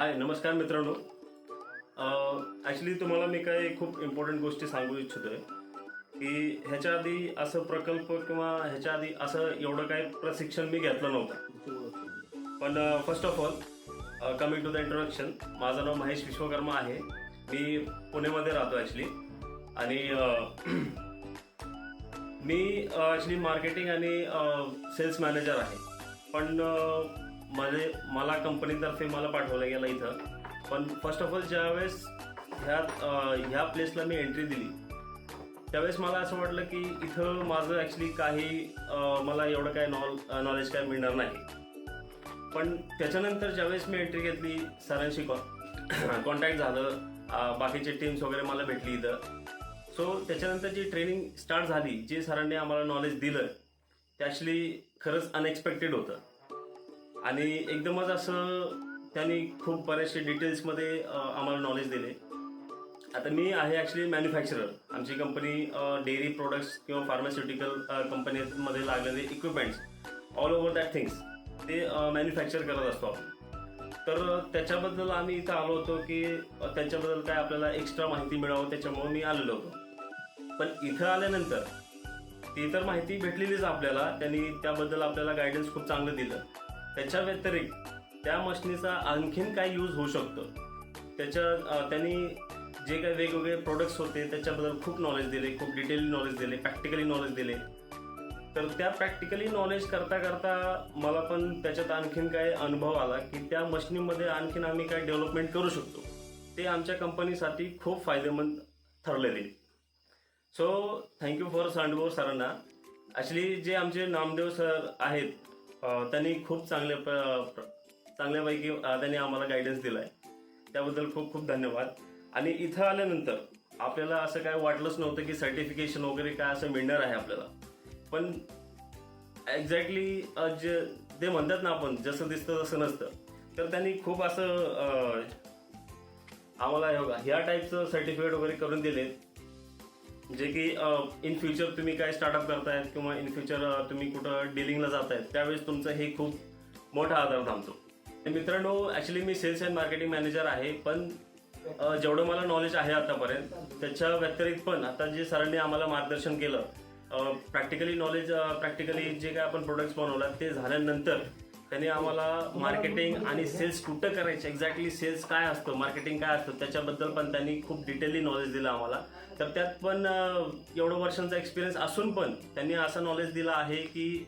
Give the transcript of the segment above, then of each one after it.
हाय नमस्कार मित्रांनो. ॲक्च्युली तुम्हाला मी काही खूप इम्पॉर्टंट गोष्टी सांगू इच्छितोय. की ह्याच्या आधी असं प्रकल्प किंवा ह्याच्या आधी असं एवढं काही प्रशिक्षण मी घेतलं नव्हतं. पण first of all coming to the introduction माझं नाव महेश विश्वकर्मा आहे. मी पुणेमध्ये राहतो ॲक्च्युली आणि मी ॲक्च्युली मार्केटिंग आणि सेल्स मॅनेजर आहे. पण माझे मला कंपनीतर्फे मला पाठवलं गेलं इथं. पण फर्स्ट ऑफ ऑल ज्यावेळेस ह्या ह्या प्लेसला मी एंट्री दिली त्यावेळेस मला असं वाटलं की इथं माझं ॲक्च्युली काही मला एवढं काय नॉल नॉलेज काय मिळणार नाही. पण त्याच्यानंतर ज्यावेळेस मी एंट्री घेतली सरांशी कॉ कॉन्टॅक्ट झालं बाकीचे टीम्स वगैरे मला भेटली इथं. सो त्याच्यानंतर जी ट्रेनिंग स्टार्ट झाली जे सरांनी आम्हाला नॉलेज दिलं ते ॲक्च्युली खरंच अनएक्सपेक्टेड होतं. आणि एकदमच असं त्यांनी खूप बऱ्याचशा डिटेल्समध्ये आम्हाला नॉलेज दिले. आता मी आहे ॲक्च्युली मॅन्युफॅक्चरर आमची कंपनी डेअरी प्रोडक्ट्स किंवा फार्मास्युटिकल कंपनीमध्ये लागलेले equipments all over that things ते मॅन्युफॅक्चर करत असतो आपण. तर त्याच्याबद्दल आम्ही इथं आलो होतो की त्याच्याबद्दल काय आपल्याला एक्स्ट्रा माहिती मिळावं त्याच्यामुळे मी आलेलो होतो. पण इथं आल्यानंतर ती तर माहिती भेटलेलीच आपल्याला त्यांनी त्याबद्दल आपल्याला गायडन्स खूप चांगलं दिलं. त्याच्या व्यतिरिक्त त्या मशिनीचा आणखीन काय यूज होऊ शकतो. त्याच्या त्यांनी जे काही वेगवेगळे प्रोडक्ट्स होते त्याच्याबद्दल खूप नॉलेज दिले खूप डिटेल नॉलेज दिले प्रॅक्टिकली नॉलेज दिले. तर त्या प्रॅक्टिकली नॉलेज करता करता मला पण त्याच्यात आणखीन काय अनुभव आला की त्या मशनीमध्ये आणखीन आम्ही काय डेव्हलपमेंट करू शकतो. ते आमच्या कंपनीसाठी खूप फायदेमंद ठरलेले. सो थँक्यू फॉर सांडवो सरांना ॲक्च्युली जे आमचे नामदेव सर आहेत त्यांनी खूप चांगल्या प्र- चांगल्यापैकी त्यांनी आम्हाला गायडन्स दिला आहे त्याबद्दल खूप खूप धन्यवाद. आणि इथं आल्यानंतर आपल्याला असं काय वाटलंच नव्हतं की सर्टिफिकेशन वगैरे काय असं मिळणार आहे आपल्याला. पण एक्झॅक्टली जे ते म्हणतात ना आपण जसं दिसतं तसं नसतं. तर त्यांनी खूप असं आम्हाला ह्या टाईपचं सर्टिफिकेट वगैरे करून दिले जे की इन फ्युचर तुम्ही काय स्टार्टअप करतायत किंवा इन फ्युचर तुम्ही कुठं डिलिंगला जातायत त्यावेळेस तुमचं हे खूप मोठा आधार थांबतो. मित्रांनो ॲक्च्युली मी सेल्स अँड मार्केटिंग मॅनेजर आहे पण जेवढं मला नॉलेज आहे आतापर्यंत त्याच्या व्यतिरिक्त पण आता जे सरांनी आम्हाला मार्गदर्शन केलं प्रॅक्टिकली नॉलेज प्रॅक्टिकली जे काय आपण प्रोडक्ट्स बनवला ते झाल्यानंतर त्यांनी आम्हाला मार्केटिंग आणि सेल्स कुठं करायचे? एक्झॅक्टली सेल्स काय असतं? मार्केटिंग काय असतं? त्याच्याबद्दल पण त्यांनी खूप डिटेली नॉलेज दिलं आम्हाला. तर त्यात पण एवढं वर्षांचा एक्सपिरियन्स असून पण त्यांनी असं नॉलेज दिलं आहे की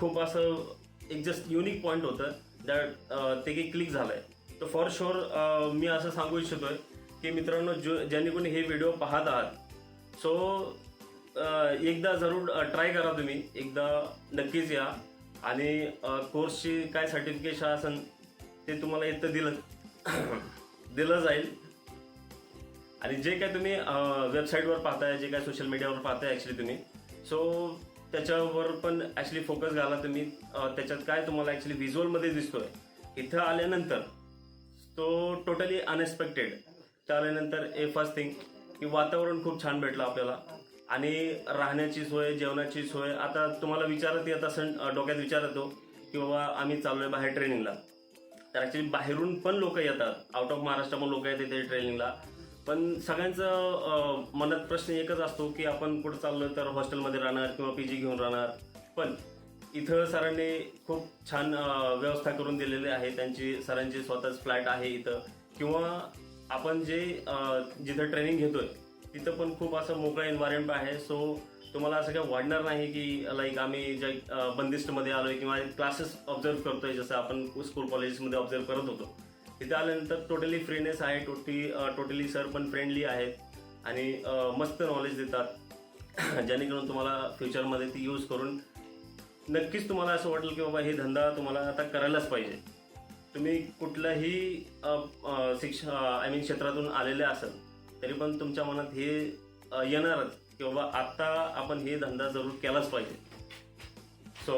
खूप असं एक जस्ट युनिक पॉईंट होतं दॅट ते की क्लिक झालंय. तर फॉर शुअर मी असं सांगू इच्छितोय की मित्रांनो जो ज्यांनी कोणी हे व्हिडिओ पाहत आहात सो एकदा जरूर ट्राय करा तुम्ही. एकदा नक्कीच या. आणि कोर्सची काय सर्टिफिकेशन असेल ते तुम्हाला इथं दिलं दिलं जाईल. आणि जे काय तुम्ही वेबसाईटवर पाहताय जे काय सोशल मीडियावर पाहताय ॲक्च्युली तुम्ही सो त्याच्यावर पण ॲक्च्युली फोकस घाला तुम्ही. त्याच्यात काय तुम्हाला ॲक्च्युली व्हिज्युअलमध्ये दिसतोय. इथं आल्यानंतर तो टोटली अनएक्सपेक्टेड त्या आल्यानंतर ए फर्स्ट थिंग की वातावरण खूप छान भेटलं आपल्याला. आणि राहण्याची सोय जेवणाची सोय. आता तुम्हाला विचारत येत असं डोक्यात विचार येतो की बाबा आम्ही चाललोय बाहेर ट्रेनिंगला तर ॲक्च्युली बाहेरून पण लोक येतात. आउट ऑफ महाराष्ट्र लोक येतात इथे ट्रेनिंगला पण सगळ्यांचं मनात प्रश्न एकच असतो की आपण कुठं चाललोय तर हॉस्टेलमध्ये राहणार किंवा पी जी घेऊन राहणार. पण इथं सरांनी खूप छान व्यवस्था करून दिलेली आहे. त्यांची सरांची स्वतःच फ्लॅट आहे इथं. किंवा आपण जे जिथं ट्रेनिंग घेतोय तिथं पण खूप असं मोकळं एन्व्हायरमेंट आहे. सो तुम्हाला असं काही वाढणार नाही की लाईक आम्ही जे बंदिस्टमध्ये आलो आलोय किंवा क्लासेस ऑब्झर्व करतोय जसं आपण स्कूल कॉलेजेसमध्ये ऑब्झर्व करत होतो. तिथे आल्यानंतर टोटली फ्रीनेस आहे टोटली टोटली सर पण फ्रेंडली आहेत आणि मस्त नॉलेज देतात. जेणेकरून तुम्हाला फ्युचरमध्ये ती यूज करून नक्कीच तुम्हाला असं वाटेल की बाबा हे धंदा तुम्हाला आता करायलाच पाहिजे. तुम्ही कुठल्याही शिक्षा आय मीन क्षेत्रातून आलेले असाल तरी पण तुमच्या मनात हे येणारच की बाबा आत्ता आपण हे धंदा जरूर केलाच पाहिजे. सो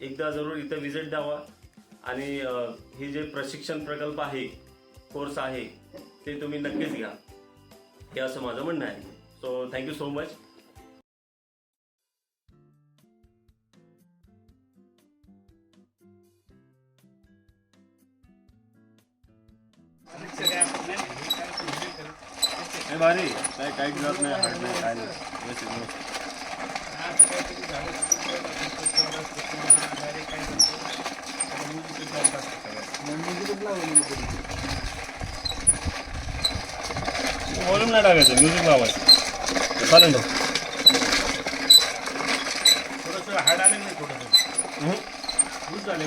एकदा जरूर इथं विजिट द्यावा आणि हे जे प्रशिक्षण प्रकल्प आहे कोर्स आहे ते तुम्ही नक्कीच घ्या. हे असं माझं म्हणणं आहे. सो थँक्यू सो मच हे भारी. काय काही जात नाही हाड नाही काय नाही. वॉल्यूम नाही टाकायचं म्युझिक लावायचं. चालेल ना. थोडंसं हाड आले नाही थोडंसं. झाले